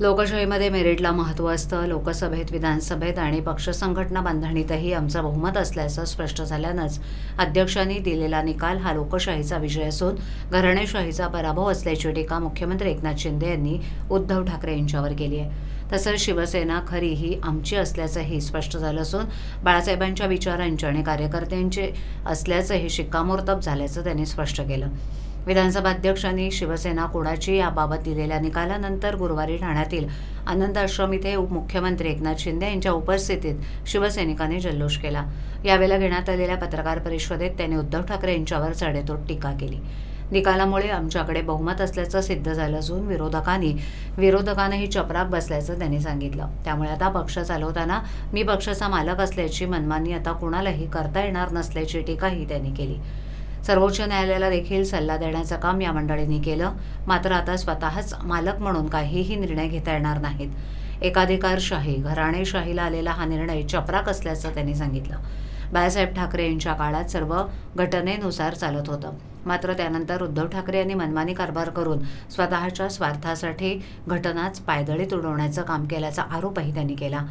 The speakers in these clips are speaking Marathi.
लोकशाहीमध्ये मेरिटला महत्त्व असतं. लोकसभेत विधानसभेत आणि पक्ष संघटना बांधणीतही आमचं बहुमत असल्याचं स्पष्ट झाल्यानंच अध्यक्षांनी दिलेला निकाल हा लोकशाहीचा विजय असून घराणेशाहीचा पराभव असल्याची टीका मुख्यमंत्री एकनाथ शिंदे यांनी उद्धव ठाकरे यांच्यावर केली आहे. तसंच शिवसेना खरी ही आमची असल्याचंही स्पष्ट झालं असून बाळासाहेबांच्या विचारांचे आणि कार्यकर्त्यांचे असल्याचंही शिक्कामोर्तब झाल्याचं त्यांनी स्पष्ट केलं. विधानसभा अध्यक्षांनी शिवसेना कोणाची याबाबत दिलेल्या निकालानंतर गुरुवारी ठाण्यातील आनंद आश्रम इथे उपमुख्यमंत्री एकनाथ शिंदे यांच्या उपस्थितीत शिवसैनिकांनी जल्लोष केला. यावेळेला घेण्यात आलेल्या पत्रकार परिषदेत त्यांनी उद्धव ठाकरे यांच्यावर चढेतोड टीका केली. निकालामुळे आमच्याकडे बहुमत असल्याचं सिद्ध झालं असून विरोधकांनी विरोधकांनाही चपराक बसल्याचं त्यांनी सांगितलं. त्यामुळे आता पक्ष चालवताना मी पक्षाचा मालक असल्याची मनमानी आता कुणालाही करता येणार नसल्याची टीकाही त्यांनी केली. सर्वोच्च न्यायालयाला देखील सल्ला देण्याचं काम या मंडळींनी केलं. मात्र आता स्वतःच मालक म्हणून काहीही निर्णय घेता येणार नाहीत. एकाधिकारशाही घराणेशाहीला आलेला हा निर्णय चपराक असल्याचं त्यांनी सांगितलं. बाळासाहेब ठाकरे यांच्या काळात सर्व घटनेनुसार चालत होतं. मात्र त्यानंतर उद्धव ठाकरे यांनी मनमानी कारभार करून स्वतःच्या स्वार्थासाठी घटनाच पायदळी तुडवण्याचं काम केल्याचा आरोपही त्यांनी केला.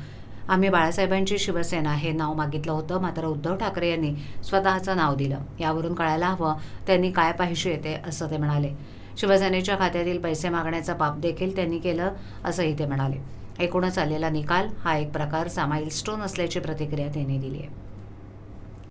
आम्ही बाळासाहेबांची शिवसेना हे नाव मागितलं होतं. मात्र उद्धव ठाकरे यांनी स्वतःचं नाव दिलं. यावरून कळायला हवं त्यांनी काय पाहिजे ते असं ते म्हणाले. शिवसेनेच्या खात्यातील पैसे मागण्याचं पाप देखील त्यांनी केलं असंही ते म्हणाले. एकूणच आलेला निकाल हा एक प्रकारचा माइलस्टोन असल्याची प्रतिक्रिया त्यांनी दिली आहे.